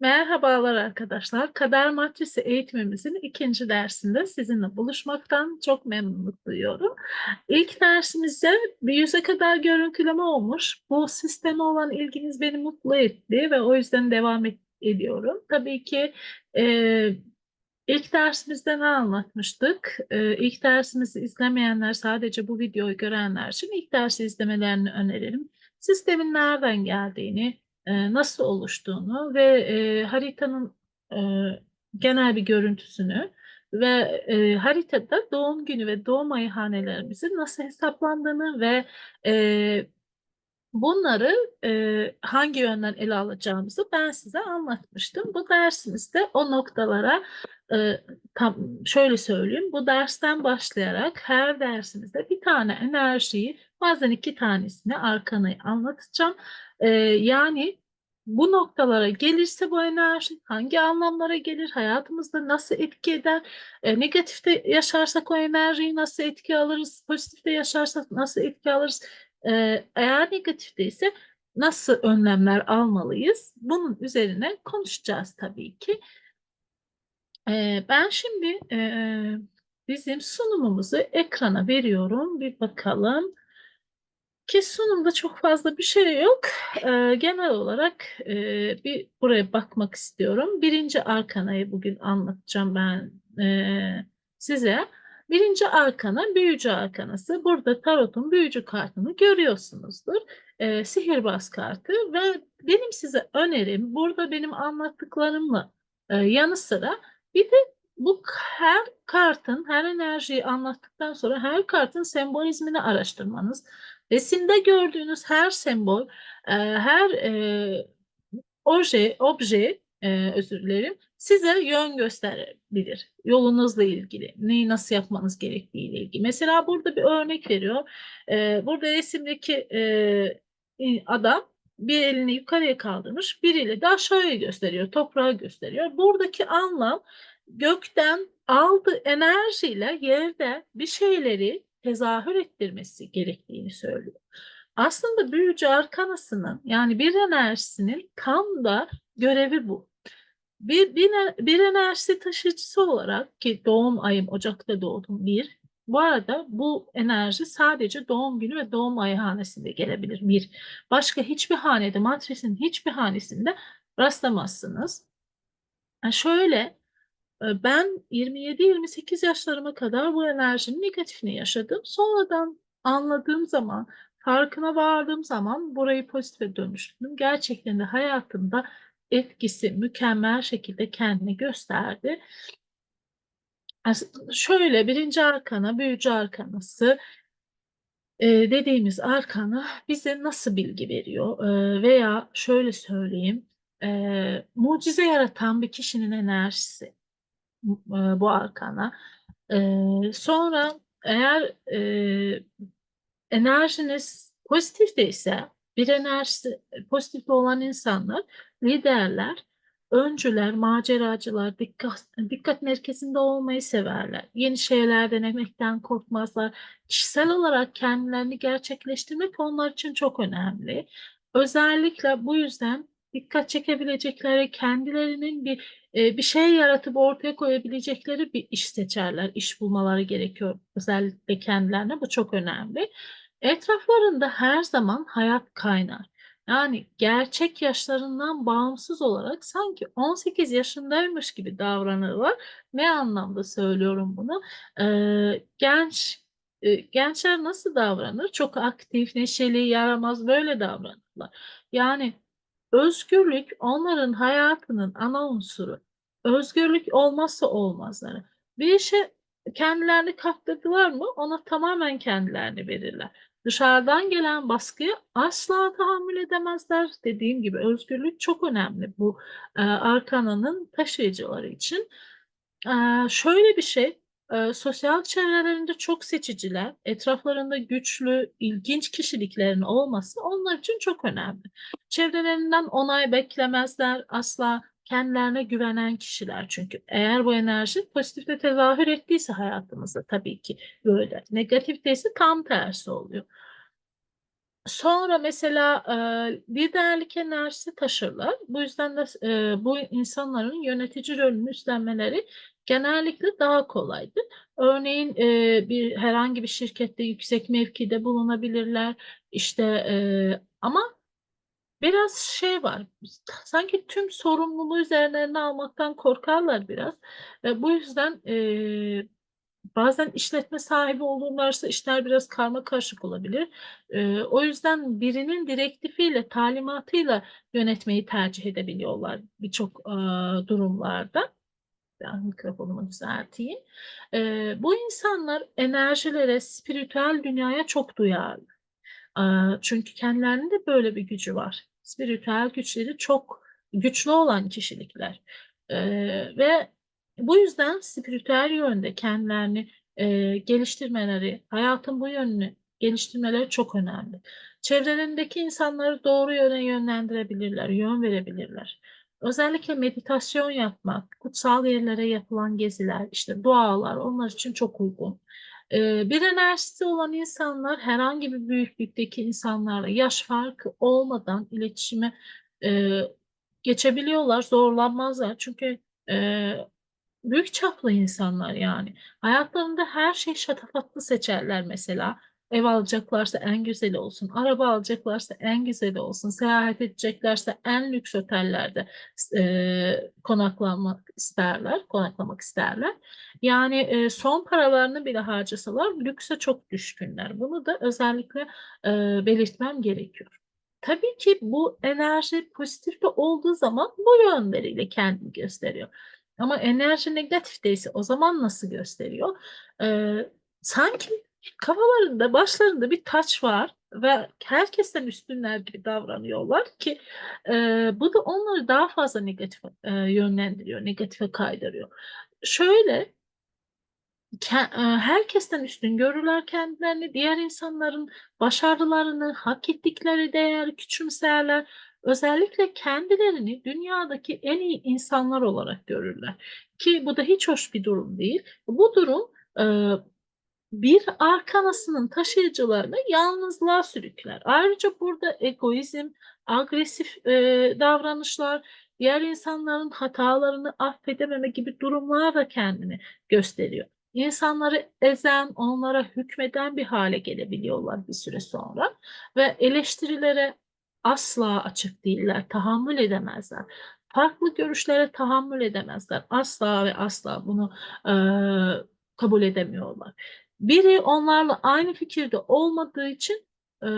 Merhabalar arkadaşlar. Kader Matrisi eğitimimizin ikinci dersinde sizinle buluşmaktan çok memnunluk duyuyorum. İlk dersimizde bir yüze kadar görüntüleme olmuş. Bu sisteme olan ilginiz beni mutlu etti ve o yüzden devam ediyorum. Tabii ki e, ilk dersimizde ne anlatmıştık? E, ilk dersimizi izlemeyenler sadece bu videoyu görenler için ilk dersi izlemelerini öneririm. Sistemin nereden geldiğini, e, nasıl oluştuğunu ve e, haritanın e, genel bir görüntüsünü ve e, haritada doğum günü ve doğum ayı hanelerimizin nasıl hesaplandığını ve e, bunları e, hangi yönden ele alacağımızı ben size anlatmıştım. Bu dersimizde o noktalara e, tam şöyle söyleyeyim. Bu dersten başlayarak her dersimizde bir tane enerjiyi bazen iki tanesini arkanayı anlatacağım. E, yani bu noktalara gelirse bu enerji hangi anlamlara gelir, hayatımızda nasıl etki eder, e, negatifte yaşarsak o enerjiyi nasıl etki alırız, pozitifte yaşarsak nasıl etki alırız, e, eğer negatifte ise nasıl önlemler almalıyız, bunun üzerine konuşacağız tabii ki. E, ben şimdi e, bizim sunumumuzu ekrana veriyorum, bir bakalım. Ki sunumda çok fazla bir şey yok. Ee, genel olarak e, bir buraya bakmak istiyorum. Birinci arkanayı bugün anlatacağım ben e, size. Birinci arkana büyücü arkanası. Burada tarotun büyücü kartını görüyorsunuzdur. E, sihirbaz kartı ve benim size önerim burada benim anlattıklarımla e, yanı sıra bir de bu her kartın, her enerjiyi anlattıktan sonra her kartın sembolizmini araştırmanız. Resimde gördüğünüz her sembol, e, her e, obje, obje e, özür dilerim, size yön gösterebilir. Yolunuzla ilgili, neyi nasıl yapmanız gerektiğiyle ilgili. Mesela burada bir örnek veriyor. E, burada resimdeki e, adam bir elini yukarıya kaldırmış, biriyle de aşağıya gösteriyor, toprağı gösteriyor. Buradaki anlam gökten aldığı enerjiyle yerde bir şeyleri tezahür ettirmesi gerektiğini söylüyor. Aslında büyücü arkanasının yani bir enerjisinin tam da görevi bu. Bir, bir, bir enerjisi taşıyıcısı olarak ki doğum ayım Ocak'ta doğdum bir. Bu arada bu enerji sadece doğum günü ve doğum ayı hanesinde gelebilir bir. Başka hiçbir hanede, matrisin hiçbir hanesinde rastlamazsınız. Yani şöyle ben 27-28 yaşlarıma kadar bu enerjinin negatifini yaşadım. Sonradan anladığım zaman, farkına vardığım zaman burayı pozitife dönüştürdüm. Gerçekten de hayatımda etkisi mükemmel şekilde kendini gösterdi. Şöyle birinci arkana, büyücü arkanası e, dediğimiz arkana bize nasıl bilgi veriyor? E, veya şöyle söyleyeyim, e, mucize yaratan bir kişinin enerjisi bu arkana. sonra eğer e, enerjiniz pozitif ise bir enerjisi pozitif olan insanlar liderler, öncüler, maceracılar, dikkat, dikkat merkezinde olmayı severler. Yeni şeyler denemekten korkmazlar. Kişisel olarak kendilerini gerçekleştirmek onlar için çok önemli. Özellikle bu yüzden dikkat çekebilecekleri, kendilerinin bir bir şey yaratıp ortaya koyabilecekleri bir iş seçerler. İş bulmaları gerekiyor özellikle kendilerine. Bu çok önemli. Etraflarında her zaman hayat kaynar. Yani gerçek yaşlarından bağımsız olarak sanki 18 yaşındaymış gibi davranırlar. Ne anlamda söylüyorum bunu? Genç gençler nasıl davranır? Çok aktif, neşeli, yaramaz böyle davranırlar. Yani Özgürlük onların hayatının ana unsuru. Özgürlük olmazsa olmazları. Bir işe kendilerini kaptırdılar mı ona tamamen kendilerini verirler. Dışarıdan gelen baskıyı asla tahammül edemezler. Dediğim gibi özgürlük çok önemli bu e, arkananın taşıyıcıları için. E, şöyle bir şey, e, sosyal çevrelerinde çok seçiciler, etraflarında güçlü, ilginç kişiliklerin olması onlar için çok önemli. Çevrelerinden onay beklemezler, asla kendilerine güvenen kişiler çünkü. Eğer bu enerji pozitifte tezahür ettiyse hayatımızda tabii ki böyle. Negatifte ise tam tersi oluyor. Sonra mesela, eee, liderlik enerjisi taşırlar. Bu yüzden de eee, bu insanların yönetici rolünü üstlenmeleri genellikle daha kolaydır. Örneğin, eee, bir herhangi bir şirkette yüksek mevkide bulunabilirler. İşte, eee, ama biraz şey var, sanki tüm sorumluluğu üzerlerine almaktan korkarlar biraz. Eee, bu yüzden, eee, bazen işletme sahibi olurlarsa işler biraz karmakarışık olabilir. Eee, o yüzden birinin direktifiyle, talimatıyla yönetmeyi tercih edebiliyorlar birçok, aaa, durumlarda. Ben mikrofonumu düzelteyim. Eee, bu insanlar enerjilere, spiritüel dünyaya çok duyarlı. Aaa, çünkü kendilerinde böyle bir gücü var. Spiritüel güçleri çok güçlü olan kişilikler, eee, ve bu yüzden spiritüel yönde kendilerini, eee, geliştirmeleri, hayatın bu yönünü geliştirmeleri çok önemli. Çevrelerindeki insanları doğru yöne yönlendirebilirler, yön verebilirler. Özellikle meditasyon yapmak, kutsal yerlere yapılan geziler, işte dualar onlar için çok uygun. Bir enerjisi olan insanlar herhangi bir büyüklükteki insanlarla yaş farkı olmadan iletişime, geçebiliyorlar, zorlanmazlar. Çünkü, büyük çaplı insanlar yani. Hayatlarında her şeyi şatafatlı seçerler mesela. Ev alacaklarsa en güzeli olsun, araba alacaklarsa en güzeli olsun, seyahat edeceklerse en lüks otellerde eee, konaklanmak isterler konaklamak isterler. Yani, eee, son paralarını bile harcasalar lükse çok düşkünler. Bunu da özellikle, eee, belirtmem gerekiyor. Tabii ki bu enerji pozitif de olduğu zaman bu yönleriyle kendini gösteriyor. Ama enerji negatifteyse o zaman nasıl gösteriyor? Eee, sanki kafalarında, başlarında bir taç var ve herkesten üstünler gibi davranıyorlar ki, eee, bu da onları daha fazla negatife, eee, yönlendiriyor, negatife kaydırıyor. Şöyle eee, herkesten üstün görürler kendilerini, diğer insanların başarılarını, hak ettikleri değeri küçümserler. Özellikle kendilerini dünyadaki en iyi insanlar olarak görürler ki bu da hiç hoş bir durum değil. Bu durum, eee, bir arkanasının taşıyıcılarını yalnızlığa sürükler. Ayrıca burada egoizm, agresif, eee, davranışlar, diğer insanların hatalarını affedememe gibi durumlar da kendini gösteriyor. İnsanları ezen, onlara hükmeden bir hâle gelebiliyorlar bir süre sonra ve eleştirilere asla açık değiller, tahammül edemezler. Farklı görüşlere tahammül edemezler. Asla ve asla bunu, eee, kabul edemiyorlar. Biri onlarla aynı fikirde olmadığı için, eee,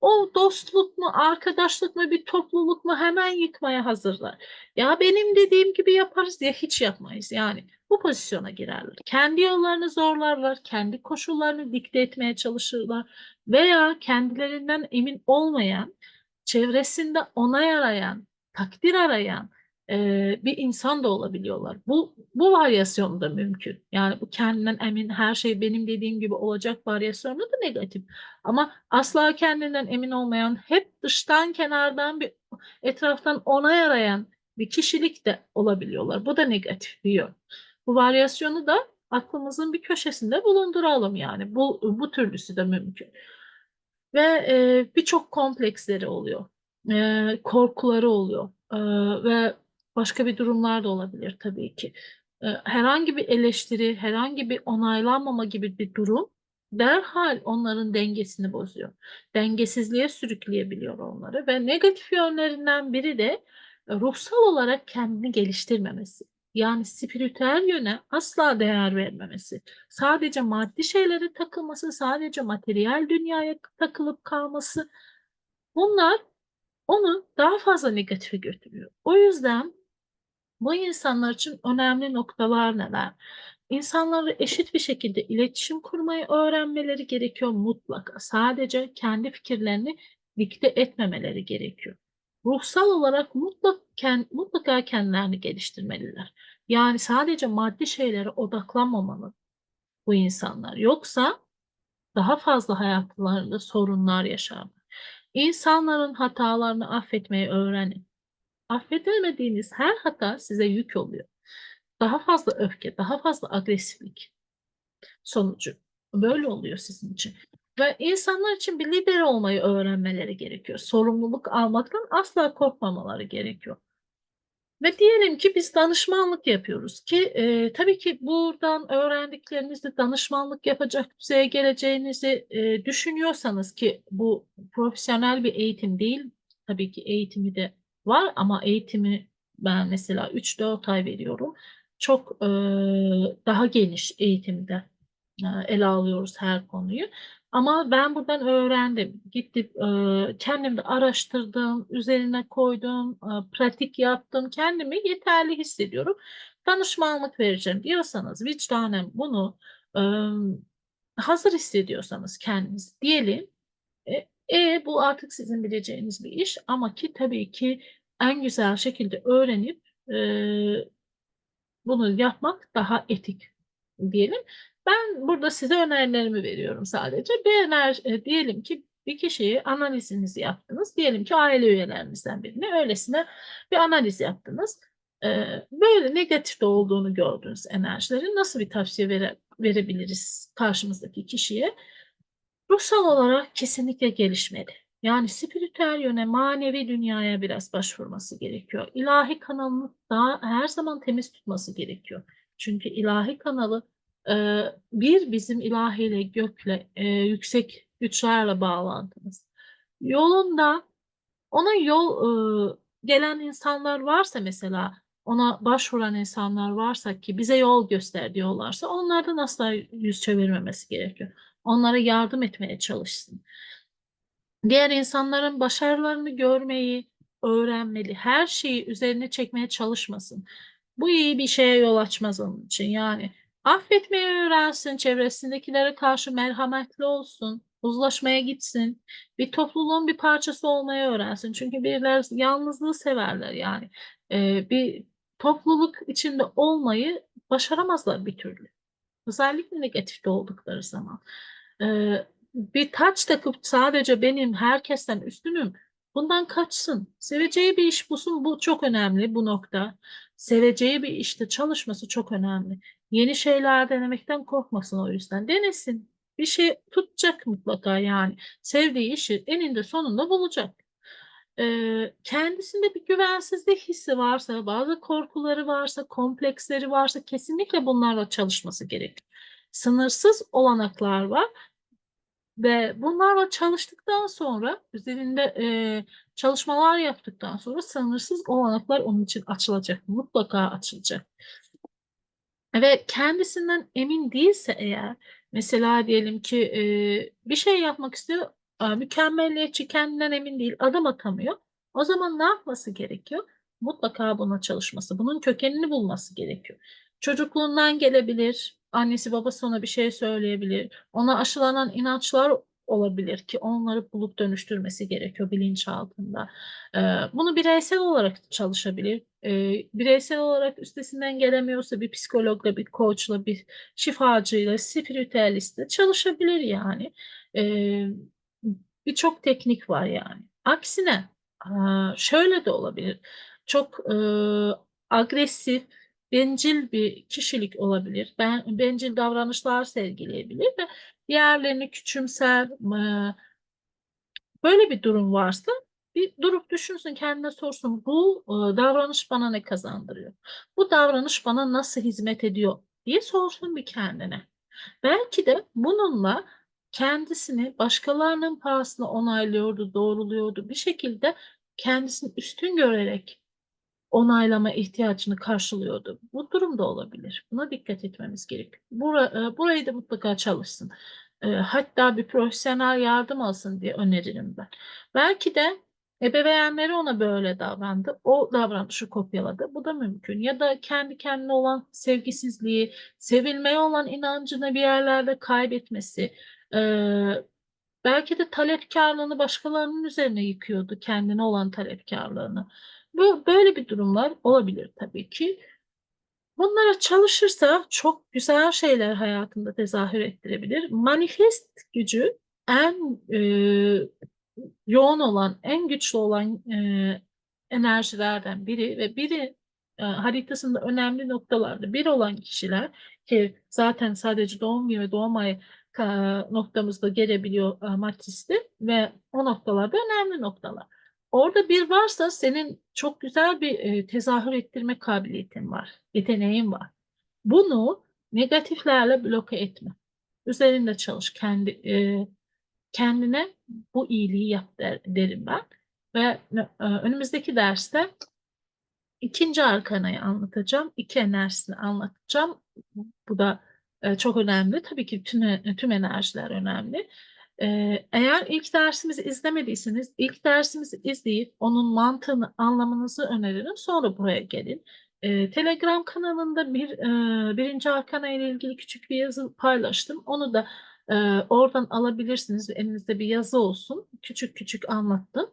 o dostluk mu, arkadaşlık mı, bir topluluk mu hemen yıkmaya hazırlar. "Ya, benim dediğim gibi yaparız." ya hiç yapmayız. Yani bu pozisyona girerler. Kendi yollarını zorlarlar, kendi koşullarını dikte etmeye çalışırlar veya kendilerinden emin olmayan, çevresinde onay arayan, takdir arayan, eee, bir insan da olabiliyorlar. Bu bu varyasyon da mümkün. Yani bu kendinden emin, her şey benim dediğim gibi olacak varyasyonu da negatif ama asla kendinden emin olmayan, hep dıştan, kenardan bir etraftan onay arayan bir kişilik de olabiliyorlar. Bu da negatif bir yön. Bu varyasyonu da aklımızın bir köşesinde bulunduralım yani. Bu bu türlüsü de mümkün. Ve, eee, birçok kompleksleri oluyor, eee, korkuları oluyor, eee, ve başka bir durumlar da olabilir tabii ki. Eee, herhangi bir eleştiri, herhangi bir onaylanmama gibi bir durum derhal onların dengesini bozuyor. Dengesizliğe sürükleyebiliyor onları ve negatif yönlerinden biri de, eee, ruhsal olarak kendini geliştirmemesi. Yani spiritüel yöne asla değer vermemesi. Sadece maddi şeylere takılması, sadece materyal dünyaya takılıp kalması. Bunlar onu daha fazla negatife götürüyor. O yüzden bu insanlar için önemli noktalar neler? İnsanlarla eşit bir şekilde iletişim kurmayı öğrenmeleri gerekiyor mutlaka. Sadece kendi fikirlerini dikte etmemeleri gerekiyor. Ruhsal olarak mutlak ken mutlaka kendilerini geliştirmeliler. Yani sadece maddi şeylere odaklanmamalı bu insanlar. Yoksa daha fazla hayatlarında sorunlar yaşarlar. İnsanların hatalarını affetmeyi öğrenin. Affedemediğiniz her hata size yük oluyor. Daha fazla öfke, daha fazla agresiflik sonucu. Böyle oluyor sizin için. Ve insanlar için bir lider olmayı öğrenmeleri gerekiyor. Sorumluluk almaktan asla korkmamaları gerekiyor. Ve diyelim ki biz danışmanlık yapıyoruz ki e, tabii ki buradan öğrendiklerinizi danışmanlık yapacak düzeye geleceğinizi e, düşünüyorsanız ki bu profesyonel bir eğitim değil. Tabii ki eğitimi de var ama eğitimi ben mesela 3-4 ay veriyorum. Çok e, daha geniş eğitimde e, ele alıyoruz her konuyu. Ama ben buradan öğrendim. Gittim, e, kendim de araştırdım, üzerine koydum, e, pratik yaptım. Kendimi yeterli hissediyorum. Danışmanlık vereceğim diyorsanız vicdanen bunu e, hazır hissediyorsanız kendiniz diyelim. E, bu artık sizin bileceğiniz bir iş ama ki tabii ki en güzel şekilde öğrenip e, bunu yapmak daha etik diyelim. Ben burada size önerilerimi veriyorum sadece. Bir öner, e, diyelim ki bir kişiyi analizinizi yaptınız. Diyelim ki aile üyelerinizden birini öylesine bir analiz yaptınız. E, böyle negatifte olduğunu gördüğünüz enerjilerin nasıl bir tavsiye vere, verebiliriz karşımızdaki kişiye? Ruhsal olarak kesinlikle gelişmeli. Yani spiritüel yöne, manevi dünyaya biraz başvurması gerekiyor. İlahi kanalını daha her zaman temiz tutması gerekiyor. Çünkü ilahi kanalı e, bir bizim ilahiyle, gökle, e, yüksek güçlerle bağlantımız. Yolunda ona yol e, gelen insanlar varsa mesela ona başvuran insanlar varsa ki bize yol göster diyorlarsa onlardan asla yüz çevirmemesi gerekiyor. Onlara yardım etmeye çalışsın. Diğer insanların başarılarını görmeyi öğrenmeli. Her şeyi üzerine çekmeye çalışmasın. Bu iyi bir şeye yol açmaz onun için. Yani affetmeyi öğrensin, çevresindekilere karşı merhametli olsun, uzlaşmaya gitsin, bir topluluğun bir parçası olmayı öğrensin. Çünkü biriler yalnızlığı severler yani. Ee, bir topluluk içinde olmayı başaramazlar bir türlü. Özellikle negatifte oldukları zaman. Ee, bir taç takıp sadece benim herkesten üstünüm bundan kaçsın. Seveceği bir iş bulsun bu çok önemli bu nokta. Seveceği bir işte çalışması çok önemli. Yeni şeyler denemekten korkmasın o yüzden. Denesin. Bir şey tutacak mutlaka yani. Sevdiği işi eninde sonunda bulacak. Ee, kendisinde bir güvensizlik hissi varsa, bazı korkuları varsa, kompleksleri varsa kesinlikle bunlarla çalışması gerekir. Sınırsız olanaklar var ve bunlarla çalıştıktan sonra üzerinde e, çalışmalar yaptıktan sonra sınırsız olanaklar onun için açılacak. Mutlaka açılacak. Ve kendisinden emin değilse eğer mesela diyelim ki e, bir şey yapmak istiyor mükemmelliyetçi kendinden emin değil adım atamıyor. O zaman ne yapması gerekiyor? Mutlaka buna çalışması, bunun kökenini bulması gerekiyor. Çocukluğundan gelebilir, annesi babası ona bir şey söyleyebilir, ona aşılanan inançlar olabilir ki onları bulup dönüştürmesi gerekiyor bilinçaltında. Ee, bunu bireysel olarak çalışabilir. Ee, bireysel olarak üstesinden gelemiyorsa bir psikologla, bir koçla, bir şifacıyla, spiritüelistle çalışabilir yani. Ee, Birçok teknik var yani. Aksine şöyle de olabilir. Çok e, agresif, bencil bir kişilik olabilir. Ben bencil davranışlar sergileyebilir ve diğerlerini küçümser. Böyle bir durum varsa bir durup düşünsün kendine sorsun bu e, davranış bana ne kazandırıyor? Bu davranış bana nasıl hizmet ediyor diye sorsun bir kendine. Belki de bununla kendisini başkalarının pahasına onaylıyordu, doğruluyordu. Bir şekilde kendisini üstün görerek onaylama ihtiyacını karşılıyordu. Bu durum da olabilir. Buna dikkat etmemiz gerekiyor. Bura, e, burayı da mutlaka çalışsın. E, hatta bir profesyonel yardım alsın diye öneririm ben. Belki de ebeveynleri ona böyle davrandı. O davranışı kopyaladı. Bu da mümkün. Ya da kendi kendine olan sevgisizliği, sevilmeye olan inancını bir yerlerde kaybetmesi, e, belki de talepkarlığını başkalarının üzerine yıkıyordu, kendine olan talepkarlığını. Böyle bir durumlar olabilir tabii ki. Bunlara çalışırsa çok güzel şeyler hayatında tezahür ettirebilir. Manifest gücü en e, yoğun olan, en güçlü olan e, enerjilerden biri ve biri e, haritasında önemli noktalarda bir olan kişiler ki zaten sadece doğum günü ve doğum ayı noktamızda gelebiliyor, aaa, matristi ve o noktalar önemli noktalar. Orada 1 varsa senin çok güzel bir, eee, tezahür ettirme kabiliyetin var, yeteneğin var. Bunu negatiflerle bloke etme. Üzerinde çalış. Kendi, eee, kendine bu iyiliği yap der derim ben ve önümüzdeki derste 2'nci arkanayı anlatacağım. 2 enerjisini anlatacağım. Bu da, çok önemli. Tabii ki tüm e tüm enerjiler önemli. Eğer ilk dersimizi izlemediyseniz ilk dersimizi izleyip onun mantığını anlamanızı öneririm. Sonra buraya gelin. Telegram kanalında bir, eee, 1'inci arkana ile ilgili küçük bir yazı paylaştım. Onu da, oradan alabilirsiniz. Elinizde bir yazı olsun. Küçük küçük anlattım.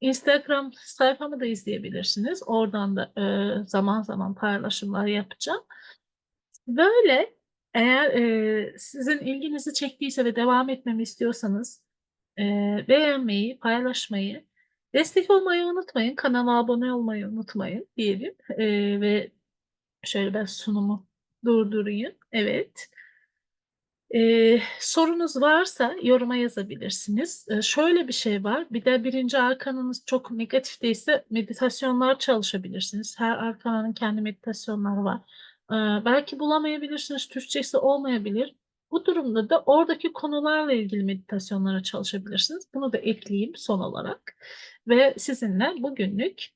Instagram sayfamı da izleyebilirsiniz. Oradan da, zaman zaman paylaşımlar yapacağım. Böyle, eğer, eee, sizin ilginizi çektiyse ve devam etmemi istiyorsanız, eee, beğenmeyi, paylaşmayı, destek olmayı unutmayın. Kanala abone olmayı unutmayın diyelim, eee, ve şöyle ben sunumu durdurayım. Evet. Eee, sorunuz varsa yoruma yazabilirsiniz. Eee, şöyle bir şey var, bir de 1'inci arkananız çok negatifteyse meditasyonlar çalışabilirsiniz. Her arkananın kendi meditasyonları var. Belki bulamayabilirsiniz, Türkçesi olmayabilir. Bu durumda da oradaki konularla ilgili meditasyonlara çalışabilirsiniz. Bunu da ekleyeyim son olarak ve sizinle bugünlük,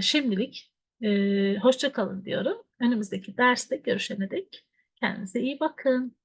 şimdilik, hoşça kalın diyorum. Önümüzdeki derste görüşene dek kendinize iyi bakın.